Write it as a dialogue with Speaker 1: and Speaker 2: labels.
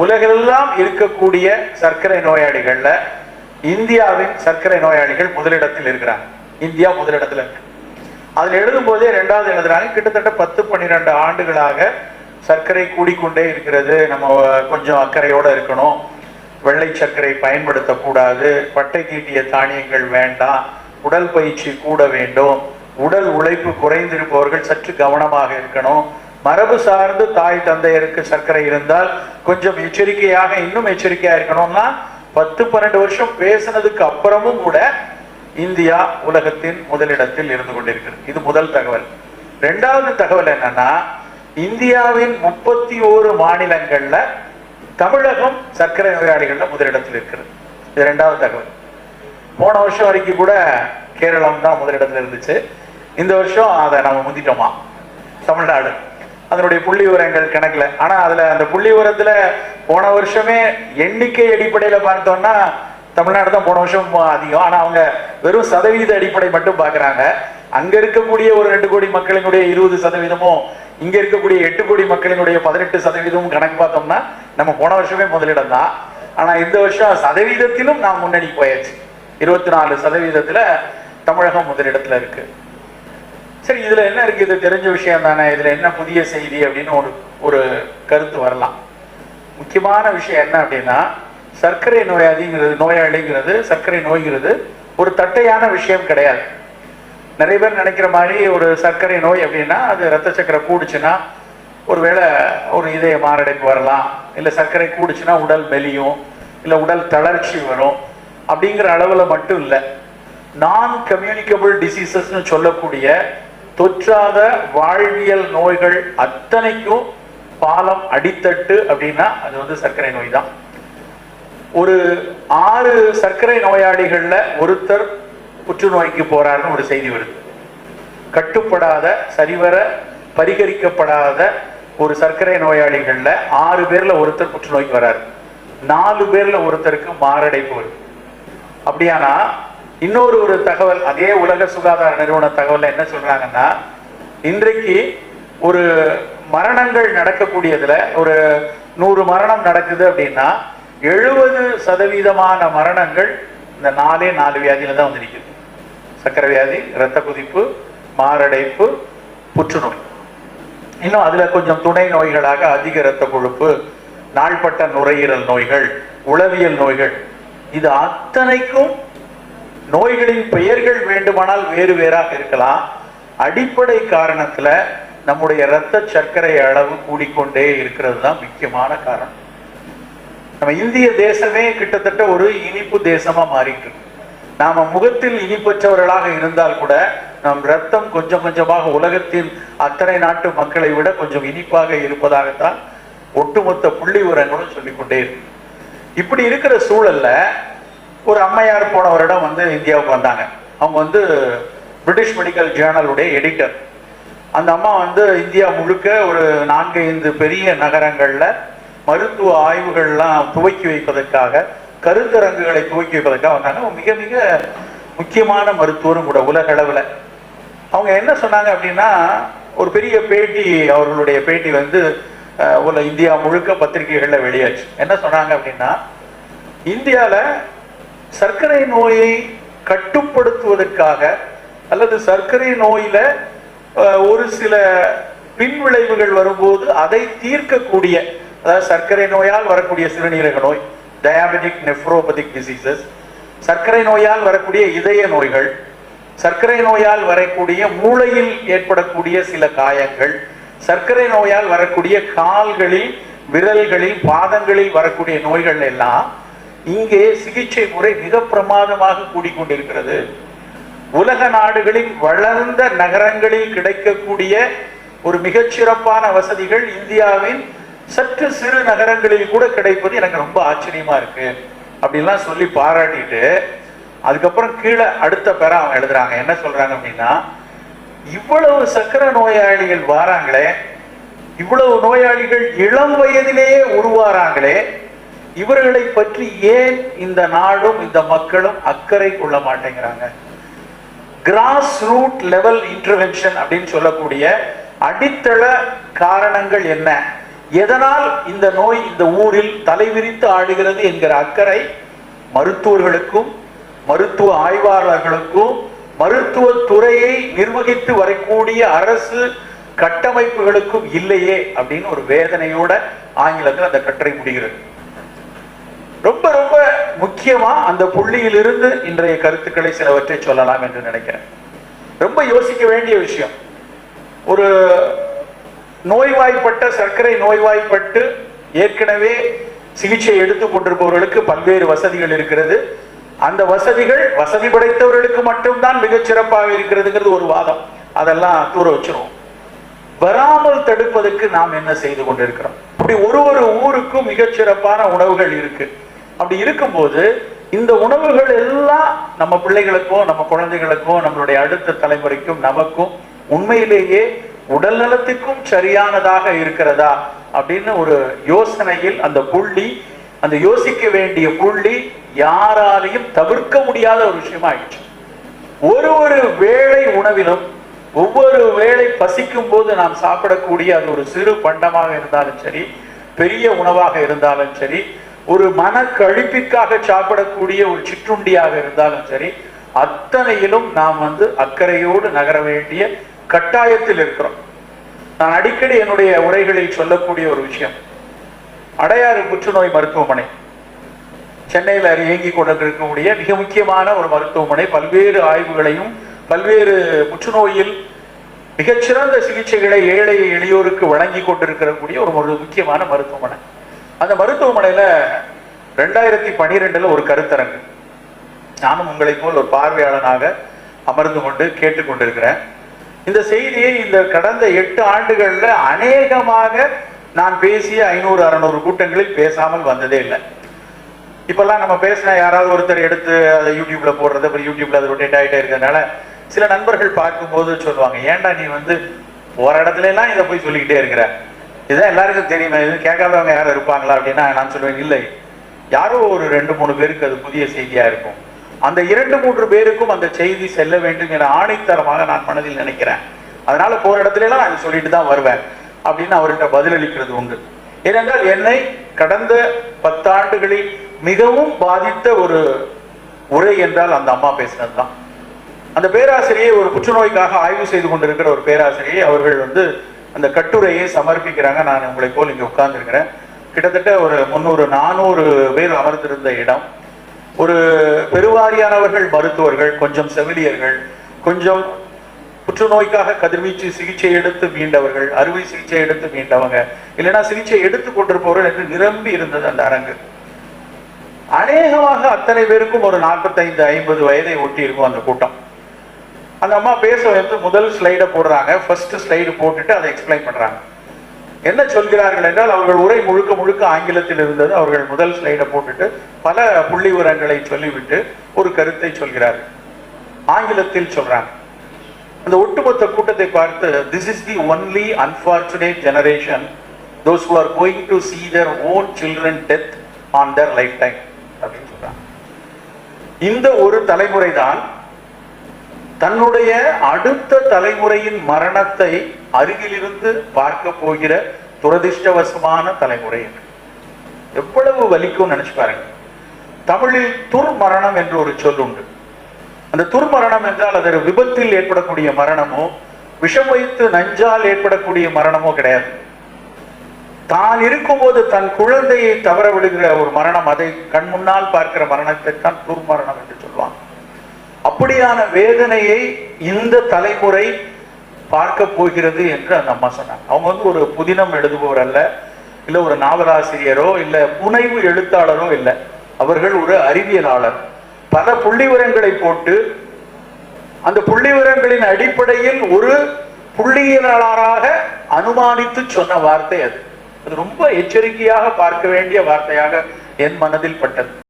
Speaker 1: உலகெல்லாம் இருக்கக்கூடிய சர்க்கரை நோயாளிகள்ல இந்தியாவின் சர்க்கரை நோயாளிகள் முதலிடத்தில் இருக்கிறாங்க. இந்தியா முதலிடத்துல இருக்கு. அதுல எழுதும் போதே ரெண்டாவது எழுதுறாங்க கிட்டத்தட்ட பத்து பன்னிரெண்டு ஆண்டுகளாக சர்க்கரை கூடிக்கொண்டே இருக்கிறது. நம்ம கொஞ்சம் அக்கறையோட இருக்கணும். வெள்ளை சர்க்கரை பயன்படுத்தக்கூடாது. பட்டை தீட்டிய தானியங்கள் வேண்டாம். உடல் பயிற்சி கூட வேண்டும். உடல் உழைப்பு குறைந்திருப்பவர்கள் சற்று கவனமாக இருக்கணும். மரபு சார்ந்து தாய் தந்தையருக்கு சர்க்கரை இருந்தால் கொஞ்சம் எச்சரிக்கையாக இன்னும் எச்சரிக்கையா இருக்கணும்னா பத்து பன்னெண்டு வருஷம் பேசினதுக்கு அப்புறமும் கூட இந்தியா உலகத்தின் முதலிடத்தில் இருந்து கொண்டிருக்கிறது. இது முதல் தகவல். ரெண்டாவது தகவல் என்னன்னா இந்தியாவின் முப்பத்தி ஓரு மாநிலங்கள்ல தமிழகம் சர்க்கரை நோயாளிகள்ல முதலிடத்தில் இருக்கிறது. இது ரெண்டாவது தகவல். போன வருஷம் வரைக்கும் கூட கேரளம் தான் முதலிடத்துல இருந்துச்சு. இந்த வருஷம் அதை நம்ம முந்திட்டோமா? தமிழ்நாடு. அதனுடைய புள்ளி விவரங்கள் கணக்கில். ஆனால் அதில் அந்த புள்ளி விவரத்தில் போன வருஷமே எண்ணிக்கை அடிப்படையில் பார்த்தோம்னா தமிழ்நாடு தான் போன வருஷம் அதிகம். ஆனால் அவங்க வெறும் சதவீத அடிப்படை மட்டும் பார்க்குறாங்க. அங்கே இருக்கக்கூடிய ஒரு ரெண்டு கோடி மக்களினுடைய இருபது சதவீதமும் இங்கே இருக்கக்கூடிய எட்டு கோடி மக்களினுடைய பதினெட்டு சதவீதமும் கணக்கு பார்த்தோம்னா நம்ம போன வருஷமே முதலிடம் தான். ஆனால் இந்த வருஷம் சதவீதத்திலும் நான் முன்னணி போயாச்சு. இருபத்தி நாலு சதவீதத்தில் தமிழகம் முதலிடத்தில் இருக்குது சரி இதுல என்ன இருக்கு? இது தெரிஞ்ச விஷயம் தானே. இதுல என்ன புதிய செய்தி அப்படின்னு ஒரு ஒரு கருத்து வரலாம். முக்கியமான விஷயம் என்ன அப்படின்னா சர்க்கரை நோயாளிங்கிறது நோயாளிங்கிறது சர்க்கரை நோய்கிறது ஒரு தட்டையான விஷயம் கிடையாது. நிறைய பேர் நினைக்கிற மாதிரி ஒரு சர்க்கரை நோய் அப்படின்னா அது ரத்த சக்கரை கூடுச்சுன்னா ஒருவேளை ஒரு இதய மாரடைப்பு வரலாம். இல்லை சர்க்கரை கூடுச்சுன்னா உடல் மெலியும் இல்லை உடல் தளர்ச்சி வரும். அப்படிங்கிற அளவில் மட்டும் இல்லை. நான் கம்யூனிகபிள் டிசீசஸ்னு சொல்லக்கூடிய தொற்றாத வாழ்வியல் நோய்கள் அத்தனைக்கும் பாலம் அடித்தட்டு அப்படின்னா அது வந்து சர்க்கரை நோய் தான் ஒரு ஆறு சர்க்கரை நோயாளிகள்ல ஒருத்தர் புற்றுநோய்க்கு போறாருன்னு ஒரு செய்தி வருது. கட்டுப்படாத சரிவர பரிகரிக்கப்படாத ஒரு சர்க்கரை நோயாளிகள்ல ஆறு பேர்ல ஒருத்தர் புற்றுநோய்க்கு வராரு. நாலு பேர்ல ஒருத்தருக்கு மாரடைப்பு வருது. அப்படியானா இன்னொரு ஒரு தகவல் அதே உலக சுகாதார நிறுவன தகவல் என்ன சொல்றாங்கன்னா இன்றைக்கு ஒரு மரணங்கள் நடக்கக்கூடியதுல ஒரு நூறு மரணம் நடக்குது அப்படின்னா எழுபது சதவீதமான மரணங்கள் இந்த நாலே நாலு வியாதியில தான் வந்து நிற்குது சர்க்கரை வியாதி இரத்த குதிப்பு மாரடைப்பு புற்றுநோய். இன்னும் அதுல கொஞ்சம் துணை நோய்களாக அதிக இரத்த கொழுப்பு நாள்பட்ட நுரையீரல் நோய்கள் உளவியல் நோய்கள் இது அத்தனைக்கும் நோய்களின் பெயர்கள் வேண்டுமானால் வேறு வேறாக இருக்கலாம். அடிப்படை காரணத்துல நம்முடைய இரத்த சர்க்கரை அளவு கூடிக்கொண்டே இருக்கிறது தான் முக்கியமான காரணம். நம்ம இந்திய தேசமே கிட்டத்தட்ட ஒரு இனிப்பு தேசமா மாறிட்டு இருக்கு. நாம முகத்தில் இனிப்பற்றவர்களாக இருந்தால் கூட நம் ரத்தம் கொஞ்சம் கொஞ்சமாக உலகத்தின் அத்தனை நாட்டு மக்களை விட கொஞ்சம் இனிப்பாக இருப்பதாகத்தான் ஒட்டுமொத்த புள்ளி உரங்களும் சொல்லிக்கொண்டே இருக்கு. இப்படி இருக்கிற சூழல்ல ஒரு அம்மையார் போன வருடம் வந்து இந்தியாவுக்கு வந்தாங்க. அவங்க வந்து பிரிட்டிஷ் மெடிக்கல் ஜேர்னலுடைய எடிட்டர். அந்த அம்மா வந்து இந்தியா முழுக்க ஒரு நான்கு ஐந்து பெரிய நகரங்களில் மருத்துவ ஆய்வுகள்லாம் துவக்கி வைப்பதற்காக கருத்தரங்குகளை துவக்கி வைப்பதற்காக வந்தாங்க. மிக மிக முக்கியமான மருத்துவரும் கூட உலக அளவில் அவங்க என்ன சொன்னாங்க அப்படின்னா ஒரு பெரிய பேட்டி அவர்களுடைய பேட்டி வந்து உள்ள இந்தியா முழுக்க பத்திரிகைகளில் வெளியாச்சு. என்ன சொன்னாங்க அப்படின்னா இந்தியாவில் சர்க்கரை நோயை கட்டுப்படுத்துவதற்காக அல்லது சர்க்கரை நோயில ஒரு சில பின்விளைவுகள் வரும்போது அதை தீர்க்கக்கூடிய அதாவது சர்க்கரை நோயால் வரக்கூடிய சிறுநீரக நோய் டயாபெட்டிக் நெஃப்ரோபதிக் டிசீசஸ் சர்க்கரை நோயால் வரக்கூடிய இதய நோய்கள் சர்க்கரை நோயால் வரக்கூடிய மூளையில் ஏற்படக்கூடிய சில காயங்கள் சர்க்கரை நோயால் வரக்கூடிய கால்களில் விரல்களில் பாதங்களில் வரக்கூடிய நோய்கள் எல்லாம் இங்கே சிகிச்சை முறை மிக பிரமாதமாக கூடிக்கொண்டிருக்கிறது. உலக நாடுகளின் வளர்ந்த நகரங்களில் கிடைக்கக்கூடிய ஒரு மிகச்சிறப்பான வசதிகள் இந்தியாவின் சற்று சிறு நகரங்களில் கூட கிடைப்பது எனக்கு ரொம்ப ஆச்சரியமா இருக்கு. அப்படின்லாம் சொல்லி பாராட்டிட்டு அதுக்கப்புறம் கீழே அடுத்த பேர அவங்க எழுதுறாங்க. என்ன சொல்றாங்க அப்படின்னா இவ்வளவு சக்கர நோயாளிகள் வாராங்களே இவ்வளவு நோயாளிகள் இளம் வயதிலேயே உருவாராங்களே இவர்களை பற்றி ஏன் இந்த நாடும் இந்த மக்களும் அக்கறை கொள்ள மாட்டேங்கிறாங்க? கிராஸ் ரூட் லெவல் இன்டர்வென்ஷன் அப்படின்னு சொல்லக்கூடிய அடித்தள காரணங்கள் என்ன? எதனால் இந்த நோய் இந்த ஊரில் தலைவிரித்து ஆடுகிறது என்கிற அக்கறை மருத்துவர்களுக்கும் மருத்துவ ஆய்வாளர்களுக்கும் மருத்துவ துறையை நிர்வகித்து வரக்கூடிய அரசு கட்டமைப்புகளுக்கும் இல்லையே அப்படின்னு ஒரு வேதனையோட ஆங்கிலத்தில் அந்த கட்டுரை முடிகிறது. ரொம்ப ரொம்ப முக்கியமா அந்த புள்ளியிலிருந்து இன்றைய கருத்துக்களை சிலவற்றை சொல்லலாம் என்று நினைக்கிறேன். ரொம்ப யோசிக்க வேண்டிய விஷயம். ஒரு நோய்வாய்ப்பட்ட சர்க்கரை நோய்வாய்ப்பட்டு ஏற்கனவே சிகிச்சை எடுத்துக் கொண்டிருப்பவர்களுக்கு பல்வேறு வசதிகள் இருக்கிறது. அந்த வசதிகள் வசதி படைத்தவர்களுக்கு மட்டும்தான் மிகச் சிறப்பாக இருக்கிறதுங்கிறது ஒரு வாதம். அதெல்லாம் தூர வச்சிருவோம். வராமல் தடுப்பதற்கு நாம் என்ன செய்து கொண்டிருக்கிறோம்? அப்படி ஒரு ஒரு ஊருக்கும் மிகச் சிறப்பான உணவுகள் இருக்கு. அப்படி இருக்கும்போது இந்த உணவுகள் எல்லாம் நம்ம பிள்ளைகளுக்கும் நம்ம குழந்தைகளுக்கும் நம்மளுடைய அடுத்த தலைமுறைக்கும் நமக்கும் உண்மையிலேயே உடல் நலத்துக்கும் சரியானதாக இருக்கிறதா அப்படின்னு ஒரு யோசனையில் அந்த புள்ளி அந்த யோசிக்க வேண்டிய புள்ளி யாராலையும் தவிர்க்க முடியாத ஒரு விஷயமா ஆயிடுச்சு. ஒரு ஒரு வேளை உணவிலும் ஒவ்வொரு வேளை பசிக்கும் போது நாம் சாப்பிடக்கூடிய அது ஒரு சிறு பண்டமாக இருந்தாலும் சரி பெரிய உணவாக இருந்தாலும் சரி ஒரு மன கழிப்பிற்காக சாப்பிடக்கூடிய ஒரு சிற்றுண்டியாக இருந்தாலும் சரி அத்தனையிலும் நாம் வந்து அக்கறையோடு நகர வேண்டிய கட்டாயத்தில் இருக்கிறோம். நான் அடிக்கடி என்னுடைய உரைகளில் சொல்லக்கூடிய ஒரு விஷயம். அடையாறு புற்றுநோய் மருத்துவமனை. சென்னையில் இயங்கி கொண்டிருக்கக்கூடிய மிக முக்கியமான ஒரு மருத்துவமனை. பல்வேறு ஆய்வுகளையும் பல்வேறு புற்றுநோயில் மிகச்சிறந்த சிகிச்சைகளை ஏழை எளியோருக்கு வழங்கி கொண்டிருக்கக்கூடிய ஒரு ஒரு முக்கியமான மருத்துவமனை. அந்த மருத்துவமனையில ரெண்டாயிரத்தி பனிரெண்டுல ஒரு கருத்தரங்கு. நானும் உங்களை போல் ஒரு பார்வையாளனாக அமர்ந்து கொண்டு கேட்டுக்கொண்டிருக்கிறேன் இந்த செய்தியை இந்த கடந்த எட்டு ஆண்டுகள்ல அநேகமாக நான் பேசிய ஐநூறு அறுநூறு கூட்டங்களில் பேசாமல் வந்ததே இல்லை. இப்பெல்லாம் நம்ம பேசின யாராவது ஒருத்தர் எடுத்து அதை யூடியூப்ல போடுறது அப்புறம் யூடியூப்ல அது ரொட்டேட் ஆகிட்டே இருக்கிறதுனால சில நண்பர்கள் பார்க்கும்போது சொல்லுவாங்க ஏன்டா நீ வந்து ஒரு இடத்துல எல்லாம் இதை போய் சொல்லிக்கிட்டே இருக்கிற? இதான் எல்லாருக்கும் தெரியுமே. இது கேட்காதவங்க யாரும் இருப்பாங்களா அப்படின்னா நான் சொல்லுவேன் இல்லை. யாரோ ஒரு ரெண்டு மூணு பேருக்கு அது புதிய செய்தியா இருக்கும். அந்த இரண்டு மூன்று பேருக்கும் அந்த செய்தி செல்ல வேண்டும் என ஆணித்தரமாக நான் மனதில் நினைக்கிறேன். அதனால போற இடத்துல எல்லாம் நான் சொல்லிட்டு தான் வருவேன் அப்படின்னு அவர்கிட்ட பதிலளிக்கிறது உண்டு. ஏனென்றால் என்னை கடந்த பத்தாண்டுகளில் மிகவும் பாதித்த ஒரு உரை என்றால் அந்த அம்மா பேசினது தான். அந்த பேராசிரியை ஒரு புற்றுநோய்க்காக ஆய்வு செய்து கொண்டிருக்கிற ஒரு பேராசிரியை அவர்கள் வந்து அந்த கட்டுரையை சமர்ப்பிக்கிறாங்க. நான் உங்களை போல் இங்கே உட்கார்ந்துருக்கிறேன். கிட்டத்தட்ட ஒரு முந்நூறு நானூறு பேர் அமர்ந்திருந்த இடம். ஒரு பெருவாரியானவர்கள் மருத்துவர்கள் கொஞ்சம் செவிலியர்கள் கொஞ்சம் புற்றுநோய்க்காக கதிர்வீச்சு சிகிச்சை எடுத்து மீண்டவர்கள் அறுவை சிகிச்சை எடுத்து மீண்டவங்க. இல்லைன்னா சிகிச்சை எடுத்து கொண்டிருப்பவர்கள் என்று நிரம்பி இருந்தது அந்த அரங்கு. அநேகமாக அத்தனை பேருக்கும் ஒரு நாற்பத்தைந்து ஐம்பது வயதை ஒட்டி இருக்கும் அந்த கூட்டம். அந்த அம்மா பேச வந்து முதல் ஸ்லைடை போடுறாங்க. ஃபர்ஸ்ட் ஸ்லைடு போட்டுட்டு அதை எக்ஸ்பிளைன் பண்றாங்க. என்ன சொல்கிறார்கள் என்றால் அவர்கள் உரை முழுக்க முழுக்க ஆங்கிலத்தில் இருந்தது. அவர்கள் முதல் ஸ்லைடை போட்டுட்டு பல புள்ளி உரங்களை சொல்லிவிட்டு ஒரு கருத்தை சொல்கிறார்கள். ஆங்கிலத்தில் சொல்றாங்க. அந்த ஒட்டுமொத்த கூட்டத்தை பார்த்து this is the only unfortunate generation those who are going to see their own children death on their life time அப்படின்னு சொல்றாங்க. இந்த ஒரு தலைமுறை தான் தன்னுடைய அடுத்த தலைமுறையின் மரணத்தை அருகிலிருந்து பார்க்க போகிற துரதிர்ஷ்டவசமான தலைமுறை எவ்வளவு வலிக்கும் நினைச்சு பாருங்க. தமிழில் துர்மரணம் என்று ஒரு சொல் உண்டு. அந்த துர்மரணம் என்றால் அது விபத்தில் ஏற்படக்கூடிய மரணமோ விஷம் வைத்து நஞ்சால் ஏற்படக்கூடிய மரணமோ கிடையாது. தான் இருக்கும்போது தன் குழந்தையை தவற விடுகிற ஒரு மரணம் அதை கண் முன்னால் பார்க்கிற மரணத்தை தான் துர்மரணம் என்று சொல்லுவாங்க அப்படியான வேதனையை இந்த தலைமுறை பார்க்க போகிறது என்று அந்த அம்மா சொன்னாங்க. அவங்க வந்து ஒரு புதினம் எழுதுபவர் அல்ல இல்ல ஒரு நாவலாசிரியரோ இல்ல புனைவு எழுத்தாளரோ இல்லை. அவர்கள் ஒரு அறிவியலாளர். பல புள்ளிவரங்களை போட்டு அந்த புள்ளிவரங்களின் அடிப்படையில் ஒரு புள்ளியியலாளராக அனுமானித்து சொன்ன வார்த்தை அது. அது ரொம்ப எச்சரிக்கையாக பார்க்க வேண்டிய வார்த்தையாக என் மனதில் பட்டது.